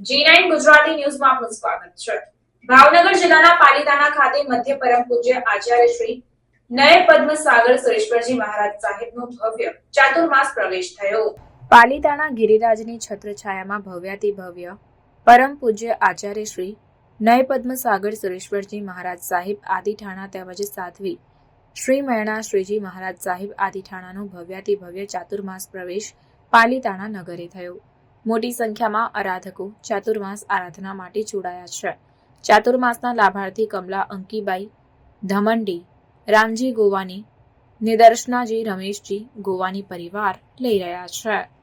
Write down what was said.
જી ગુજરાતી ન્યૂઝમાં આપનું સ્વાગત છે. ભાવનગર જિલ્લાના પાલીતાણા ખાતે મધ્ય પરમ પૂજ્ય આચાર્ય શ્રી નય પદ્મ સાગર સુરેશ્વરજી મહારાજ સાહેબનો ભવ્ય ચાતુર્માસ પ્રવેશ થયો. પાલીતાણા ગિરિરાજની છત્રછાયામાં ભવ્યાતિ ભવ્ય પરમ પૂજ્ય આચાર્ય શ્રી નય પદ્મ સાગર સુરેશ્વરજી મહારાજ સાહેબ આદિઠાણા તેમજ સાધ્વી શ્રી મયણા શ્રીજી મહારાજ સાહેબ આદિઠાણાનો ભવ્યાતિ ભવ્ય ચાતુર્માસ પ્રવેશ પાલીતાણા નગરે થયો. મોટી સંખ્યામાં આરાધકો ચાતુર્માસ આરાધના માટે જોડાયા છે. ચાતુર્માસના લાભાર્થી કમલા અંકીબાઈ ધમંડી, રામજી ગોવાની નિદર્શનાજી રમેશજી ગોવાની પરિવાર લઈ રહ્યા છે.